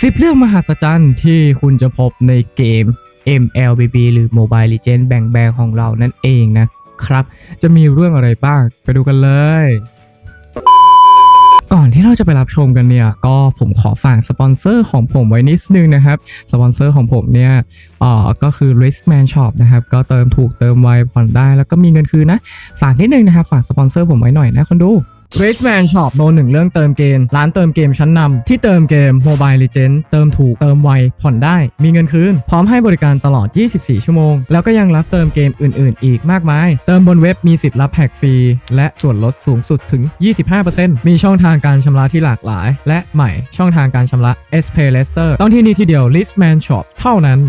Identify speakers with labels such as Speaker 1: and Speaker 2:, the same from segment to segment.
Speaker 1: 10 เรื่องมหัศจรรย์ที่คุณจะพบในเกม MLBB หรือ Mobile Legends แบ่งแบงของเรานั่นเองนะครับ จะมีเรื่องอะไรบ้าง ไปดูกันเลย ก่อนที่เราจะไปรับชมกันเนี่ย ก็ผมขอฝากสปอนเซอร์ของผมไว้นิดนึงนะครับ สปอนเซอร์ของผมเนี่ยเอ่อก็คือ Riskman Shop นะครับ ก็เติมถูกเติมไวผ่อนได้ แล้วก็มีเงินคืนนะ ฝากนิดนึงนะครับ ฝากสปอนเซอร์ผมไว้หน่อยนะคนดู r a c e Man Shop โนหนึ่งเรื่องเติมเกม ร้านเติมเกมชั้นนำที่เติมเกม Mobile Legends เติมถูกเติมไว ผ่อนได้ มีเงินคืน พร้อมให้บริการตลอด 24 ชั่วโมง แล้วก็ยังรับเติมเกมอื่น ๆ อีกมากมาย เติมบนเว็บมีสิทธิ์รับแพ็กฟรี และส่วนลดสูงสุดถึง 25%มีช่องทางการชำระที่หลากหลาย และใหม่ช่องทางการชำระ S Pay Lester ต้องที่นี่ที่เดียว Listman Shop เท่านั้น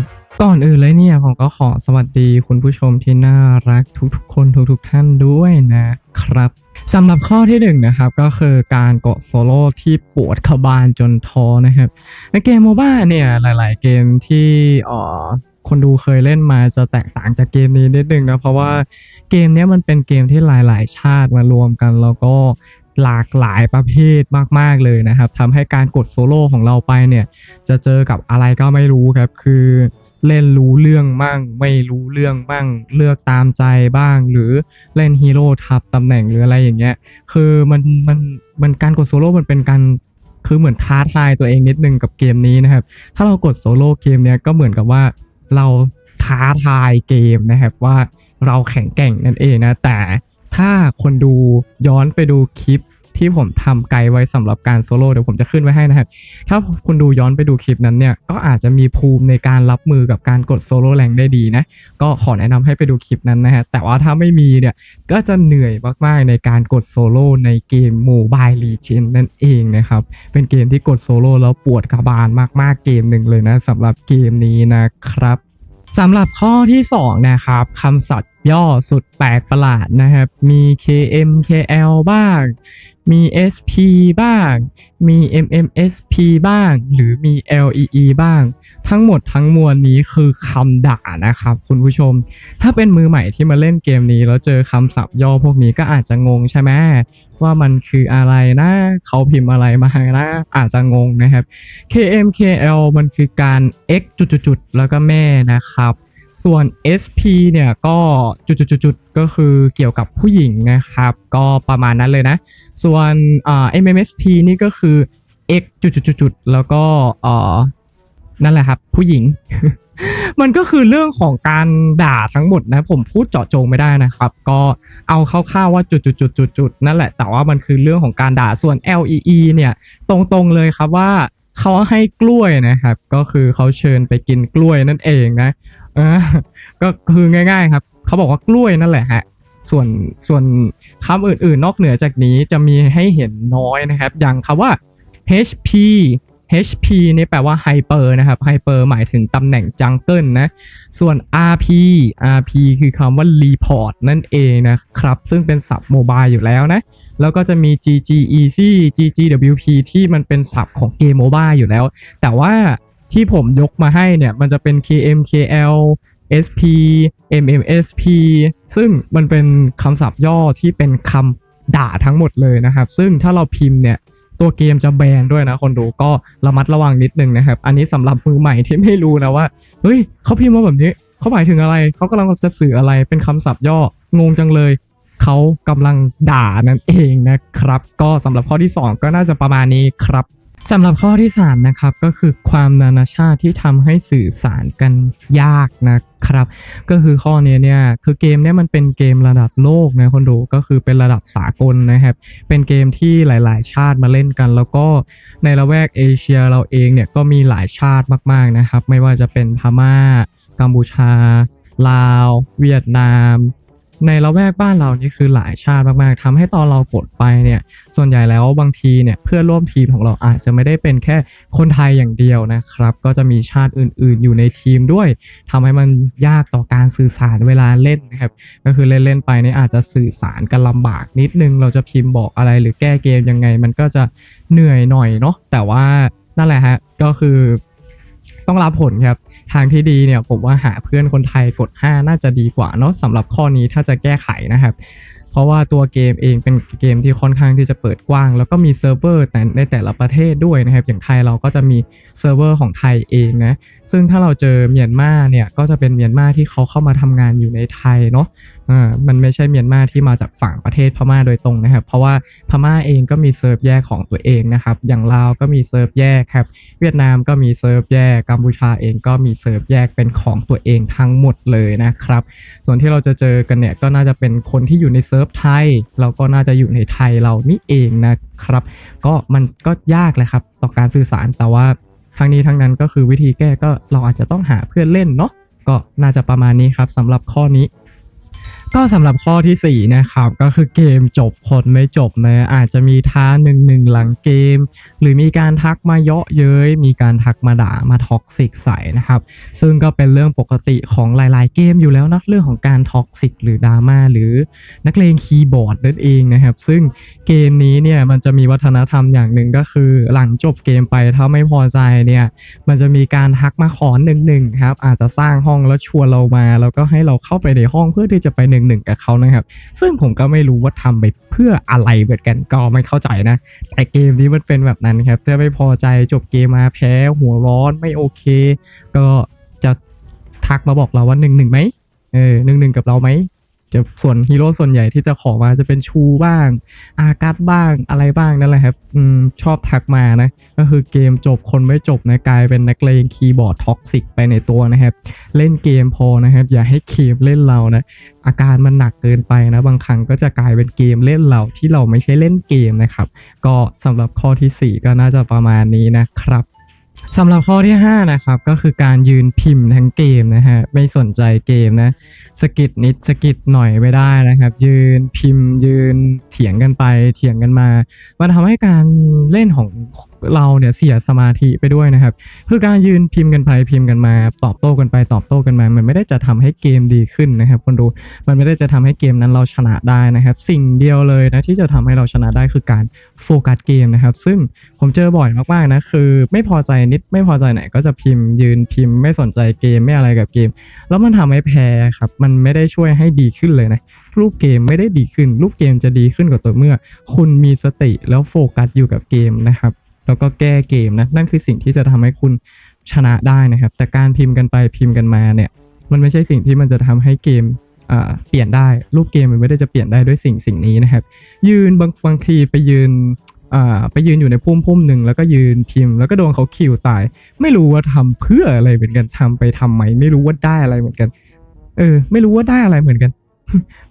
Speaker 1: ก่อนอื่นเลยเนี่ยผมก็ขอสวัสดีคุณผู้ชมที่น่ารักทุกๆคนทุกๆท่านด้วยนะครับ สำหรับข้อที่หนึ่งนะครับก็คือการเกดโซโล่ที่ปวดขบานจนท้อนะครับ ในเกมโมบ้าเนี่ยหลาย ๆ เกมที่เอ่อคนดูเคยเล่นมาจะแตกต่างจากเกมนี้นิดนึงนะ เพราะว่าเกมนี้มันเป็นเกมที่หลาย ๆ ชาติมารวมกันแล้วก็หลากหลายประเภทมาก ๆ เลยนะครับทำให้การกดโซโล่ของเราไปเนี่ย จะเจอกับอะไรก็ไม่รู้ครับคือ เล่นรู้เรื่องบ้างไม่รู้เรื่องบ้างเลือกตามใจบ้าง หรือเล่นฮีโร่ทับตำแหน่งหรืออะไรอย่างเงี้ย คือมันมันมันการกดโซโล่มันเป็นการคือเหมือนท้าทายตัวเองนิดนึงกับเกมนี้นะครับ ถ้าเรากดโซโล่เกมเนี้ยก็เหมือนกับว่าเราท้าทายเกมนะครับว่าเราแข็งแกร่งนั่นเองนะแต่ถ้าคนดูย้อนไปดูคลิป ที่ผมทำไกด์ไว้สำหรับการโซโล่เดี๋ยวผมจะขึ้นไว้ให้นะครับ ถ้าคุณดูย้อนไปดูคลิปนั้นเนี่ย ก็อาจจะมีภูมิในการรับมือกับการกดโซโล่แรงได้ดีนะ ก็ขอแนะนำให้ไปดูคลิปนั้นนะฮะ แต่ว่าถ้าไม่มีเนี่ย ก็จะเหนื่อยมากๆในการกดโซโล่ในเกม Mobile Legends นั่นเองนะครับ เป็นเกมที่กดโซโล่แล้วปวดกระบาลมากๆเกมหนึ่งเลยนะสำหรับเกมนี้นะครับสำหรับข้อที่ 2 นะครับคำศัพท์ ย่อสุดแปลกประหลาดนะครับ มี KM KL บ้าง มี SP บ้าง มี MMSP บ้าง หรือมี LEE บ้าง ทั้งหมดทั้งมวลนี้คือคำด่านะครับคุณผู้ชม ถ้าเป็นมือใหม่ที่มาเล่นเกมนี้ แล้วเจอคำศัพท์ย่อพวกนี้ก็อาจจะงงใช่ไหมว่ามันคืออะไรนะ เขาพิมพ์อะไรมานะ อาจจะงงนะครับ KMKL มันคือการ x จุดๆๆแล้วก็แม่นะครับ ส่วน SP เนี่ยก็จุดๆๆก็คือเกี่ยวกับผู้หญิงนะครับ ก็ประมาณนั้นเลยนะ ส่วนอ่า MMSP นี่ก็คือ x จุดๆๆแล้วก็เอ่อนั่นแหละครับ ผู้หญิง มันก็คือเรื่องของการด่าทั้งหมดนะ ผมพูดเจาะจงไม่ได้นะครับ ก็เอาคร่าวๆว่าจุดๆๆนั่นแหละ แต่ว่ามันคือเรื่องของการด่าส่วน LEE เนี่ยตรงๆเลยครับว่าเขาให้กล้วยนะครับ ก็คือเขาเชิญไปกินกล้วยนั่นเองนะ อ่าก็คือง่ายๆ ครับเขาบอกว่ากล้วยนั่นแหละฮะส่วนส่วนคำอื่นๆ นอกเหนือจากนี้จะมีให้เห็นน้อยนะครับ อย่างคำว่า HP HP นี่แปลว่าไฮเปอร์นะครับไฮเปอร์หมายถึงตำแหน่งจังเกิลนะ ส่วน RP RP คือคำว่า report นั่นเองนะครับ ซึ่งเป็นศัพท์โมบายอยู่แล้วนะ แล้วก็จะมี GGEC GGWP ที่มันเป็นศัพท์ของเกมโมบายอยู่แล้ว แต่ว่า ที่ผมยกมาให้เนี่ยมันจะเป็น KMKL SP MMSP ซึ่งมันเป็นคำศัพท์ย่อที่เป็นคำด่าทั้งหมดเลยนะครับ ซึ่งถ้าเราพิมพ์เนี่ยตัวเกมจะแบนด้วยนะคนดูก็ระมัดระวังนิดนึงนะครับ อันนี้สำหรับมือใหม่ที่ไม่รู้นะว่า เฮ้ยเขาพิมพ์มาแบบนี้เขาหมายถึงอะไร เขากำลังจะสื่ออะไรเป็นคำศัพท์ย่องงจังเลยเขากำลังด่านั่นเองนะครับ ก็สำหรับข้อที่ 2 ก็น่าจะประมาณนี้ครับ สำหรับข้อที่3นะครับก็คือความนานาชาติที่ทำให้สื่อสารกันยากนะครับ ก็คือข้อนี้เนี่ยคือเกมเนี่ยมันเป็นเกมระดับโลกนะคนดูก็คือเป็นระดับสากลนะครับ เป็นเกมที่หลาย ๆ ชาติมาเล่นกัน แล้วก็ในละแวกเอเชียเราเองเนี่ยก็มีหลายชาติมาก ๆ นะครับ ไม่ว่าจะเป็นพม่า กัมพูชา ลาว เวียดนาม ในละแวกบ้านเรานี่คือหลายชาติมากๆทำให้ตอนเรากดไปเนี่ย ส่วนใหญ่แล้วบางทีเนี่ยเพื่อนร่วมทีมของเราอาจจะไม่ได้เป็นแค่คนไทยอย่างเดียวนะครับ ก็จะมีชาติอื่นๆ อยู่ในทีมด้วยทำให้มันยากต่อการสื่อสารเวลาเล่นนะครับ ก็คือเล่นๆไปเนี่ยอาจจะสื่อสารกันลำบากนิดนึง เราจะพิมพ์บอกอะไรหรือแก้เกมยังไง มันก็จะเหนื่อยหน่อยเนาะแต่ว่านั่นแหละฮะก็คือต้องรับผลครับ ทางที่ดีเนี่ยผมว่าหาเพื่อนคนไทยกด 5 น่าจะดีกว่าเนาะสำหรับข้อนี้ถ้าจะแก้ไขนะครับเพราะว่าตัวเกมเองเป็นเกมที่ค่อนข้างที่จะเปิดกว้าง แล้วก็มีเซิร์ฟเวอร์แต่ในแต่ละประเทศด้วยนะครับ อย่างไทยเราก็จะมีเซิร์ฟเวอร์ของไทยเองนะซึ่งถ้าเราเจอเมียนมาเนี่ยก็จะเป็นเมียนมาที่เขาเข้ามาทำงานอยู่ในไทยเนาะอ่ามันไม่ใช่เมียนมาที่มาจากฝั่งประเทศพม่าโดยตรงนะครับ เพราะว่าพม่าเองก็มีเซิร์ฟแยกของตัวเองนะครับ อย่างลาวก็มีเซิร์ฟแยกครับ เวียดนามก็มีเซิร์ฟแยก กัมพูชาเองก็มีเซิร์ฟแยกเป็นของตัวเองทั้งหมดเลยนะครับ ส่วนที่เราจะเจอกันเนี่ยก็น่าจะเป็นคนที่อยู่ในเซิร์ฟไทย เราก็น่าจะอยู่ในไทยเรานี่เองนะครับ ก็มันก็ยากแหละครับต่อการสื่อสารแต่ว่าทั้งนี้ทั้งนั้นก็คือวิธีแก้ก็เราอาจจะต้องหาเพื่อนเล่นเนาะก็น่าจะประมาณนี้ครับสำหรับข้อนี้ ก็สำหรับข้อทีสี่ 4 นะครับ ก็คือเกมจบคนไม่จบนะอาจจะมีท้าหนึ่งหนึ่งหลังเกม หรือมีการทักมาเยาะเย้ยมีการทักมาด่ามาท็อกซิกใส่นะครับ ซึ่งก็เป็นเรื่องปกติของหลาย ๆ เกมอยู่แล้วนะเรื่องของการท็อกซิกหรือดราม่าหรือนักเลงคีย์บอร์ดนั่นเองนะครับ ซึ่งเกมนี้เนี่ยมันจะมีวัฒนธรรมอย่างหนึ่งก็คือ หลังจบเกมไปถ้าไม่พอใจเนี่ยมันจะมีการทักมาขอหนึ่งหนึ่งครับอาจจะสร้างห้องแล้วชวนเรามาแล้วก็ให้เราเข้าไปในห้องเพื่อที่จะไปหนึ่งหนึ่งกับเขานะครับ ซึ่งผมก็ไม่รู้ว่าทำไปเพื่ออะไรเหมือนกันก็ไม่เข้าใจนะ แต่เกมนี้มันเป็นแบบนั้นครับถ้าไม่พอใจจบเกมมาแพ้หัวร้อนไม่โอเค ก็จะทักมาบอกเราว่าหนึ่งหนึ่งไหมเออหนึ่งหนึ่งกับเราไหม จะส่วนฮีโร่ส่วนใหญ่ที่จะขอมาจะเป็นชูบ้าง อากัดบ้างอะไรบ้างนั่นแหละครับอชอบทักมานะ ก็คือเกมจบคนไม่จบนะกลายเป็นนักเลงคีย์บอร์ดท็อกซิกไปในตัวนะครับ เล่นเกมพอนะครับ อย่าให้เกมเล่นเรานะ อาการมันหนักเกินไปนะ บางครั้งก็จะกลายเป็นเกมเล่นเราที่เราไม่ใช่เล่นเกมนะครับ ก็สำหรับข้อทีสี่ 4 ก็น่าจะประมาณนี้นะครับ สำหรับข้อที่ 5 นะครับ ก็คือการยืนพิมพ์ทั้งเกมนะฮะ ไม่สนใจเกมนะสกิดนิดสกิดหน่อยไม่ได้นะครับ ยืนพิมพ์ยืนเถียงกันไปเถียงกันมา มันทำให้การเล่นของ เราเนี่ยเสียสมาธิไปด้วยนะครับคือการยืนพิมพ์กันไปพิมพ์กันมา ตอบโต้กันไปตอบโต้กันมา มันไม่ได้จะทำให้เกมดีขึ้นนะครับคนดูมันไม่ได้จะทำให้เกมนั้นเราชนะได้นะครับ สิ่งเดียวเลยนะที่จะทำให้เราชนะได้คือการโฟกัสเกมนะครับ ซึ่งผมเจอบ่อยมากๆนะคือ ไม่พอใจนิดไม่พอใจไหนก็จะพิมพ์ยืนพิมพ์ ไม่สนใจเกมไม่อะไรกับเกม แล้วมันทำให้แพ้ครับมันไม่ได้ช่วยให้ดีขึ้นเลยนะรูปเกมไม่ได้ดีขึ้น รูปเกมจะดีขึ้นกว่าตัวเมื่อ คุณมีสติแล้วโฟกัสอยู่กับเกมนะครับ แล้วก็แก้เกมนะ นั่นคือสิ่งที่จะทำให้คุณชนะได้นะครับ แต่การพิมพ์กันไปพิมพ์กันมาเนี่ย มันไม่ใช่สิ่งที่มันจะทำให้เกมเปลี่ยนได้ รูปเกมมันไม่ได้จะเปลี่ยนได้ด้วยสิ่งสิ่งนี้นะครับ ยืนบางบางทีไปยืนไปยืนอยู่ในพุ่มพุ่มหนึ่งแล้วก็ยืนพิมพ์แล้วก็โดนเขาคิวตาย ไม่รู้ว่าทำเพื่ออะไรเหมือนกันทำไปทำไมไม่รู้ว่าได้อะไรเหมือนกัน เออ ไม่รู้ว่าได้อะไรเหมือนกัน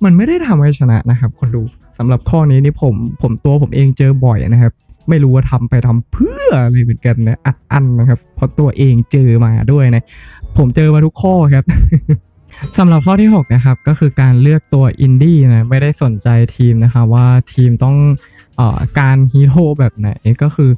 Speaker 1: มันไม่ได้ทำให้ชนะนะครับ คนดูสำหรับข้อนี้นี่ผมผมตัวผมเองเจอบ่อยนะครับ ไม่รู้ว่าทำไปทำเพื่ออะไรเหมือนกันนะอัดอั้นนะครับ เพราะตัวเองเจอมาด้วยนะ ผมเจอมาทุกข้อครับสำหรับข้อที่ 6 นะครับ ก็คือการเลือกตัวอินดี้นะไม่ได้สนใจทีมนะคะว่าทีมต้องออการฮีโร่แบบไหนก็คือ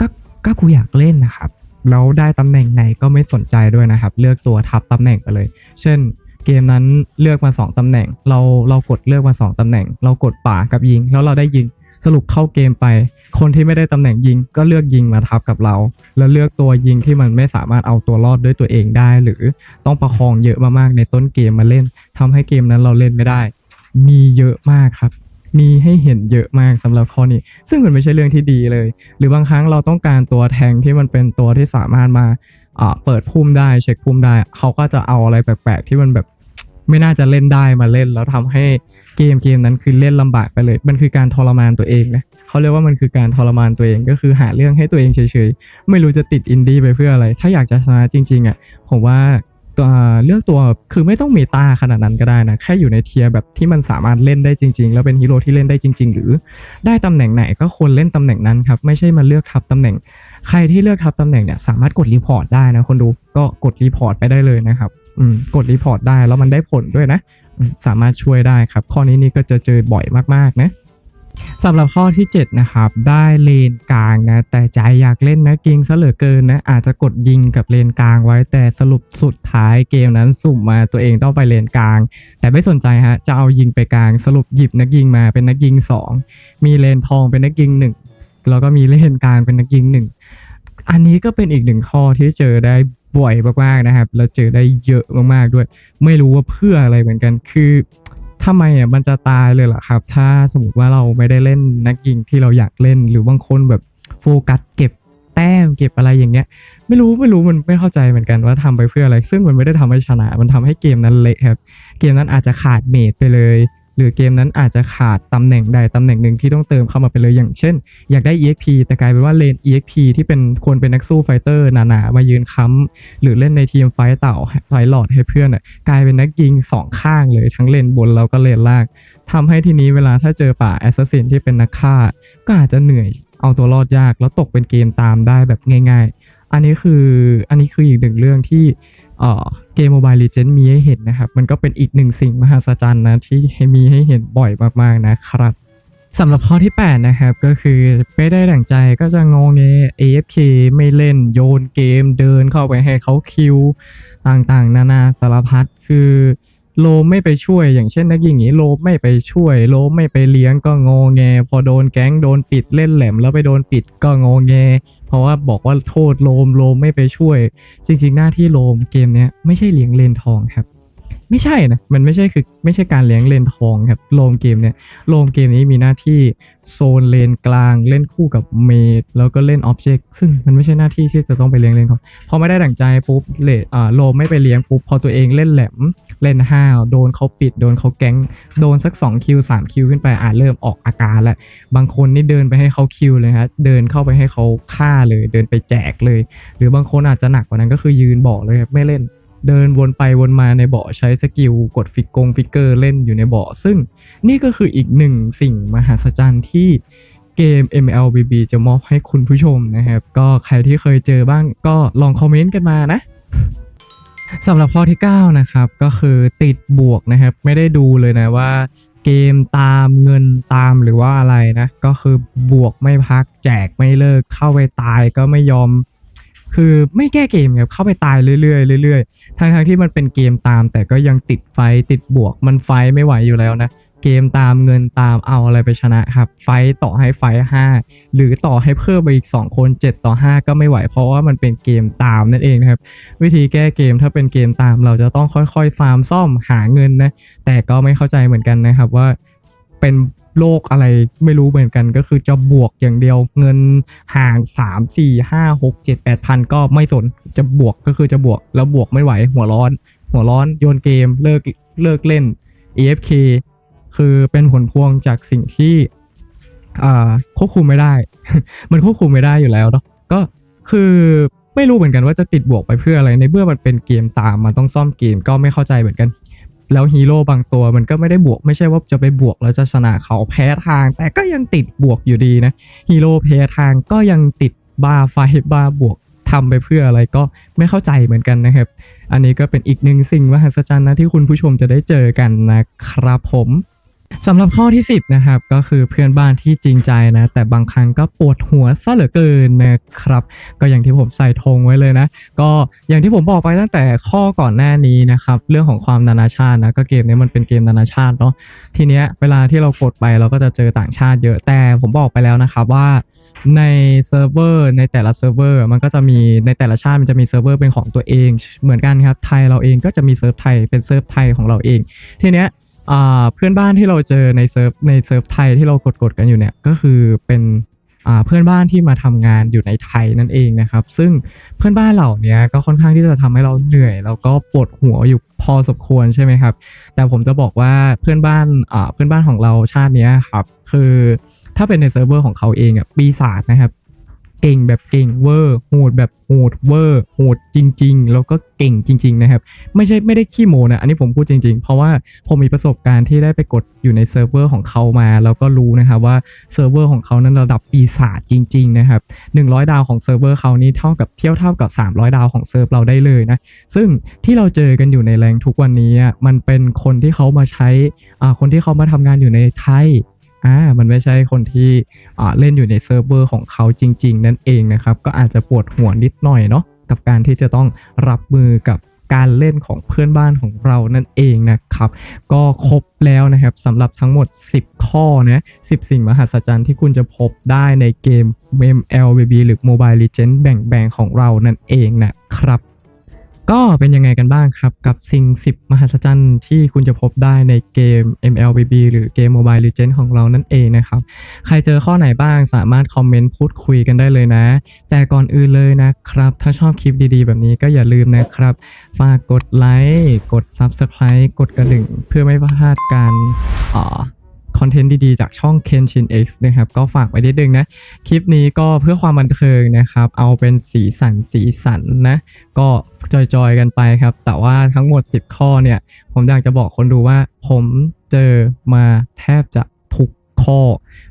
Speaker 1: ก็ก็กูอยากเล่นนะครับแล้วได้ตำแหน่งไหนก็ไม่สนใจด้วยนะครับ เลือกตัวทับตำแหน่งไปเลย เช่นเกมนั้นเลือกมา 2ตำแหน่ง เราเรากดเลือกมา 2ตำแหน่ง เรากดป่ากับยิง แล้วเราได้ยิง สรุปเข้าเกมไป คนที่ไม่ได้ตำแหน่งยิงก็เลือกยิงมาทับกับเรา แล้วเลือกตัวยิงที่มันไม่สามารถเอาตัวรอดด้วยตัวเองได้ หรือต้องประคองเยอะมากๆในต้นเกมมาเล่นทำให้เกมนั้นเราเล่นไม่ได้ มีเยอะมากครับ มีให้เห็นเยอะมากสำหรับข้อนี้ ซึ่งมันไม่ใช่เรื่องที่ดีเลย หรือบางครั้งเราต้องการตัวแทงที่มันเป็นตัวที่สามารถมาอ่าเปิดพุ่มได้เช็คพุ่มได้ เขาก็จะเอาอะไรแปลกๆที่มันแบบ ไม่น่าจะเล่นได้มาเล่น แล้วทำให้เกมเกมนั้นคือเล่นลำบากไปเลย มันคือการทรมานตัวเองนะเขาเรียกว่ามันคือการทรมานตัวเองก็คือหาเรื่องให้ตัวเองเฉยๆ ไม่รู้จะติดอินดี้ไปเพื่ออะไร ถ้าอยากจะชนะจริง ๆอะผมว่าตัวเลือกตัวคือไม่ต้องเมตาขนาดนั้นก็ได้นะ แค่อยู่ในเทียร์แบบที่มันสามารถเล่นได้จริง ๆ แล้วเป็นฮีโร่ที่เล่นได้จริง ๆ หรือได้ตำแหน่งไหนก็ควรเล่นตำแหน่งนั้นครับไม่ใช่มาเลือกทับตำแหน่ง ใครที่เลือกทับตำแหน่งเนี่ยสามารถกดรีพอร์ตได้นะคนดูก็กดรีพอร์ตไปได้เลยนะครับ กดรีพอร์ตได้แล้วมันได้ผลด้วยนะ สามารถช่วยได้ครับ ข้อนี้นี่ก็จะเจอบ่อยมากๆนะสำหรับข้อที่ 7 นะครับ ได้เลนกลางนะ แต่ใจอยากเล่นนะกิงซะเหลือเกินนะ อาจจะกดยิงกับเลนกลางไว้แต่สรุปสุดท้ายเกมนั้นสุ่มมาตัวเองต้องไปเลนกลาง แต่ไม่สนใจฮะจะเอายิงไปกลาง สรุปหยิบนักยิงมาเป็นนักยิง 2 มีเลนทองเป็นนักยิง 1 แล้วก็มีเลนกลางเป็นนักยิง 1 อันนี้ก็เป็นอีกหนึ่งข้อที่เจอได้ บ่อยมากๆนะครับ แล้วเจอได้เยอะมากๆด้วย ไม่รู้ว่าเพื่ออะไรเหมือนกันคือทำไมอะมันจะตายเลยเหรอครับ ถ้าสมมติว่าเราไม่ได้เล่นนักยิงที่เราอยากเล่นหรือบางคนแบบโฟกัสเก็บแต้มเก็บอะไรอย่างเงี้ย ไม่รู้ไม่รู้มันไม่เข้าใจเหมือนกันว่าทำไปเพื่ออะไร ซึ่งมันไม่ได้ทำให้ชนะ มันทำให้เกมนั้นเละครับ เกมนั้นอาจจะขาดเมดไปเลย หรือเกมนั้นอาจจะขาดตำแหน่งใดตำแหน่งหนึ่งที่ต้องเติมเข้ามาไปเลยอย่างเช่น อยากได้ EXP แต่กลายเป็นว่าเลน EXP ที่เป็นควรเป็นนักสู้ไฟเตอร์หนาๆมายืนค้ำหรือเล่นในทีมไฟเต่าไฟหลอดให้เพื่อนอะกลายเป็นนักยิงสองข้างเลยทั้งเลนบนแล้วก็เลนล่างทำให้ทีนี้เวลาถ้าเจอป่าแอสซัสซินที่เป็นนักฆ่า ก็อาจจะเหนื่อยเอาตัวรอดยากแล้วตกเป็นเกมตามได้แบบง่าย ๆ อันนี้คืออันนี้คืออีกหนึ่งเรื่องที่ เกม Mobile Legends มีให้เห็นนะครับ มันก็เป็นอีกหนึ่งสิ่งมหัศจรรย์นะ ที่มีให้เห็นบ่อยมาก ๆ นะครับสำหรับข้อที่ 8 นะครับ ก็คือไม่ได้ดั่งใจก็จะงงเง AFK ไม่เล่นโยนเกมเดินเข้าไปให้เขาคิว ต่างๆ นานาสารพัดคือโลไม่ไปช่วยอย่างเช่นนักยิงนี้โลไม่ไปช่วย โลไม่ไปเลี้ยงก็งอแง พอโดนแก๊งโดนปิดเล่นแหลมแล้วไปโดนปิดก็งอแง เพราะว่าบอกว่าโทษโลมโลมไม่ไปช่วย จริง ๆ หน้าที่โลมเกมเนี้ยไม่ใช่เลี้ยงเลนทองครับ ไม่ใช่นะ มันไม่ใช่คือไม่ใช่การเลี้ยงเลนทองครับโลมเกมเนี่ยโลมเกมนี้มีหน้าที่โซนเลนกลาง เล่นคู่กับเมดแล้วก็เล่นออบเจกต์ซึ่งมันไม่ใช่หน้าที่ที่จะต้องไปเลี้ยงเลนทองพอไม่ได้ดั่งใจปุ๊บเลดอ่าโลมไม่ไปเลี้ยงปุ๊บพอตัวเองเล่นแหลมเล่นห้าวโดนเขาปิดโดนเขาแก๊งโดนสัก2คิว3คิวขึ้นไปอ่าเริ่มออกอาการแล้วบางคนนี่เดินไปให้เขาคิวเลยฮะเดินเข้าไปให้เขาฆ่าเลย เดินไปแจกเลย หรือบางคนอาจจะหนักกว่านั้นก็คือยืนบอกเลยครับไม่เล่น เดินวนไปวนมาในเบาะใช้สกิลกดฟิกกงฟิกเกอร์เล่นอยู่ในเบาะซึ่งนี่ก็คืออีกหนึ่งสิ่งมหัศจรรย์ที่เกม MLBB จะมอบให้คุณผู้ชมนะครับ ก็ใครที่เคยเจอบ้างก็ลองคอมเมนต์กันมานะสำหรับข้อที่ 9 นะครับ ก็คือติดบวกนะครับ ไม่ได้ดูเลยนะว่าเกมตามเงินตามหรือว่าอะไรนะ ก็คือบวกไม่พักแจกไม่เลิกเข้าไปตายก็ไม่ยอม คือไม่แก้เกมครับเข้าไปตายเรื่อยๆเรื่อยๆทั้งๆที่มันเป็นเกมตาม แต่ก็ยังติดไฟติดบวกมันไฟไม่ไหวอยู่แล้วนะเกมตามเงินตามเอาอะไรไปชนะครับ ไฟต่อให้ไฟห้าหรือต่อให้เพิ่มไปอีก 2 คน 7 ต่อ 5 ก็ไม่ไหว เพราะว่ามันเป็นเกมตามนั่นเองนะครับ วิธีแก้เกมถ้าเป็นเกมตามเราจะต้องค่อยๆ ฟาร์มซ่อมหาเงินนะ แต่ก็ไม่เข้าใจเหมือนกันนะครับว่าเป็น โลกอะไรไม่รู้เหมือนกันก็คือจะบวกอย่างเดียวเงินห่าง 3 4 5 6 7 8พันก็ไม่สนจะบวกก็คือจะบวกแล้วบวกไม่ไหวหัวร้อน หัวร้อนโยนเกมเลิกเลิกเล่น AFK คือเป็นผลพวงจากสิ่งที่ควบคุมไม่ได้ มันควบคุมไม่ได้อยู่แล้วเนาะก็คือไม่รู้เหมือนกันว่าจะติดบวกไปเพื่ออะไรในเมื่อมันเป็นเกมตามมันต้องซ่อมเกมก็ไม่เข้าใจเหมือนกัน แล้วฮีโร่บางตัวมันก็ไม่ได้บวกไม่ใช่ว่าจะไปบวกแล้วจะชนะเขาแพ้ทาง แต่ก็ยังติดบวกอยู่ดีนะฮีโร่แพ้ทางก็ยังติดบ้าไฟบ้าบวกทำไปเพื่ออะไรก็ไม่เข้าใจเหมือนกันนะครับ อันนี้ก็เป็นอีกหนึ่งสิ่งมหัศจรรย์นะที่คุณผู้ชมจะได้เจอกันนะครับผม สำหรับข้อที่ 10นะครับก็คือเพื่อนบ้านที่จริงใจนะ แต่บางครั้งก็ปวดหัวซะเหลือเกินนะครับ ก็อย่างที่ผมใส่ธงไว้เลยนะ ก็อย่างที่ผมบอกไปตั้งแต่ข้อก่อนหน้านี้นะครับ เรื่องของความนานาชาตินะก็เกมนี้มันเป็นเกมนานาชาติเนาะทีเนี้ยเวลาที่เรากดไปเราก็จะเจอต่างชาติเยอะแต่ผมบอกไปแล้วนะครับว่าในเซิร์ฟเวอร์ในแต่ละเซิร์ฟเวอร์มันก็จะมีในแต่ละชาติมันจะมีเซิร์ฟเวอร์เป็นของตัวเอง เหมือนกันครับไทยเราเองก็จะมีเซิร์ฟไทยเป็นเซิร์ฟไทยของเราเองทีเนี้ย อ่าเพื่อนบ้านที่เราเจอในเซิร์ฟในเซิร์ฟไทยที่เรากดกดๆกันอยู่เนี่ยก็คือเป็นอ่าเพื่อนบ้านที่มาทำงานอยู่ในไทยนั่นเองนะครับ ซึ่งเพื่อนบ้านเหล่านี้ก็ค่อนข้างที่จะทำให้เราเหนื่อย แล้วก็ปวดหัวอยู่พอสมควรใช่ไหมครับ แต่ผมจะบอกว่าเพื่อนบ้านอ่าเพื่อนบ้านของเราชาตินี้ครับคือถ้าเป็นในเซิร์ฟเวอร์ของเขาเองอะปีศาจนะครับ เก่งแบบเก่งเวอร์โหดแบบโหดเวอร์โหดจริง ๆ แล้วก็เก่งจริง ๆ นะครับ ไม่ใช่ไม่ได้ขี้โมนะ อันนี้ผมพูดจริง ๆ เพราะว่าผมมีประสบการณ์ที่ได้ไปกดอยู่ในเซิร์ฟเวอร์ของเขามา แล้วก็รู้นะครับว่าเซิร์ฟเวอร์ของเขานั้นระดับปีศาจจริง ๆ นะครับ 100 ดาวของเซิร์ฟเวอร์เขานี่เท่ากับเที่ยวเท่ากับ 300 ดาวของเซิร์ฟเราได้เลยนะ ซึ่งที่เราเจอกันอยู่ในแรงทุกวันนี้มันเป็นคนที่เขามาใช้อ่าคนที่เขามาทำงานอยู่ในไทย อ่ามันไม่ใช่คนที่อ่าเล่นอยู่ในเซิร์ฟเวอร์ของเขาจริง ๆ นั่นเองนะครับ ก็อาจจะปวดหัวนิดหน่อยเนาะกับการที่จะต้องรับมือกับการเล่นของเพื่อนบ้านของเรานั่นเองนะครับ ก็ครบแล้วนะครับสำหรับทั้งหมด 10 ข้อนะ10 สิ่งมหัศจรรย์ที่คุณจะพบได้ในเกม MLBB หรือ Mobile Legends แบ่งๆของเรานั่นเองนะครับ ก็เป็นยังไงกันบ้างครับ กับสิ่ง 10 มหัศจรรย์ที่คุณจะพบได้ในเกม MLBB หรือเกม Mobile Legends ของเรานั่นเองนะครับ ใครเจอข้อไหนบ้างสามารถคอมเมนต์พูดคุยกันได้เลยนะ แต่ก่อนอื่นเลยนะครับ ถ้าชอบคลิปดีๆ แบบนี้ก็อย่าลืมนะครับ ฝากกดไลค์กด Subscribe กดกระดิ่งเพื่อไม่พลาดการอ่า คอนเทนต์ดีๆ จากช่อง Kenshin X นะครับ ก็ฝากไว้นิดนึงนะ คลิปนี้ก็เพื่อความบันเทิงนะครับ เอาเป็นสีสันสีสันนะ ก็จอยๆกันไปครับ แต่ว่าทั้งหมด 10 ข้อเนี่ย ผมอยากจะบอกคนดูว่า ผมเจอมาแทบจะทุกข้อ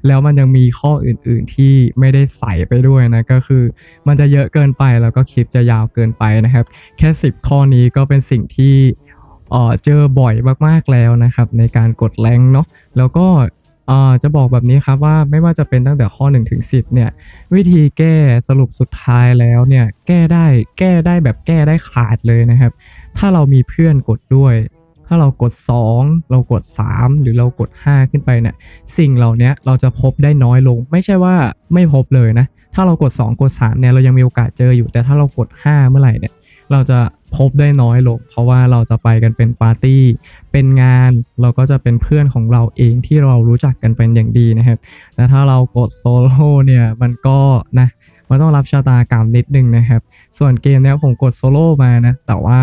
Speaker 1: แล้วมันยังมีข้ออื่นๆที่ไม่ได้ใส่ไปด้วยนะ ก็คือ มันจะเยอะเกินไปแล้วก็คลิปจะยาวเกินไปนะครับ แค่ 10 ข้อนี้ก็เป็นสิ่งที่ เออเจอบ่อยมากๆแล้วนะครับในการกดแรงเนาะแล้วก็เออจะบอกแบบนี้ครับว่าไม่ว่าจะเป็นตั้งแต่ข้อ1ถึง10เนี่ยวิธีแก้สรุปสุดท้ายแล้วเนี่ยแก้ได้แก้ได้แบบแก้ได้ขาดเลยนะครับ ถ้าเรามีเพื่อนกดด้วย ถ้าเรากด 2 เรากด 3 หรือเรากด 5 ขึ้นไปเนี่ยสิ่งเหล่านี้เราจะพบได้น้อยลง ไม่ใช่ว่าไม่พบเลยนะถ้าเรากด 2 กด 3เนี่ยเรายังมีโอกาสเจออยู่ แต่ถ้าเรากด 5 เมื่อไหร่เนี่ยเราจะ พบได้น้อยลงเพราะว่าเราจะไปกันเป็นปาร์ตี้ เป็นงานเราก็จะเป็นเพื่อนของเราเองที่เรารู้จักกันเป็นอย่างดีนะครับแต่ถ้าเรากดโซโล่เนี่ยมันก็นะมันต้องรับชะตากรรมนิดนึงนะครับ ส่วนเกมเนี้ยผมกดโซโล่มานะ แต่ว่า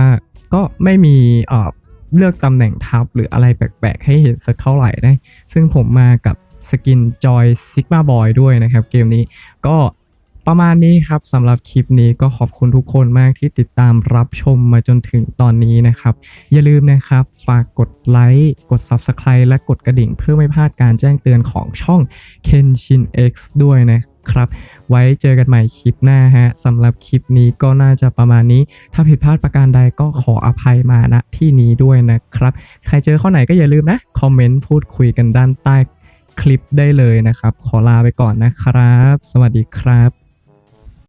Speaker 1: ก็ไม่มีเอ่อเลือกตำแหน่งทับหรืออะไรแปลกๆ ให้เห็นสักเท่าไหร่นะ ซึ่งผมมากับสกินจอยซิกมาบอยด้วยนะครับเกมนี้ก็ ประมาณนี้ครับสำหรับคลิปนี้ก็ขอบคุณทุกคนมากที่ติดตามรับชมมาจนถึงตอนนี้นะครับ อย่าลืมนะครับ ฝากกดไลค์กด Subscribe และกดกระดิ่งเพื่อไม่พลาดการแจ้งเตือนของช่อง Kenshin X ด้วยนะครับ ไว้เจอกันใหม่คลิปหน้าฮะสำหรับคลิปนี้ก็น่าจะประมาณนี้ ถ้าผิดพลาดประการใดก็ขออภัยมาณที่นี้ด้วยนะครับ ใครเจอข้อไหนก็อย่าลืมนะคอมเมนต์พูดคุยกันด้านใต้คลิปได้เลยนะครับ ขอลาไปก่อนนะครับ สวัสดีครับ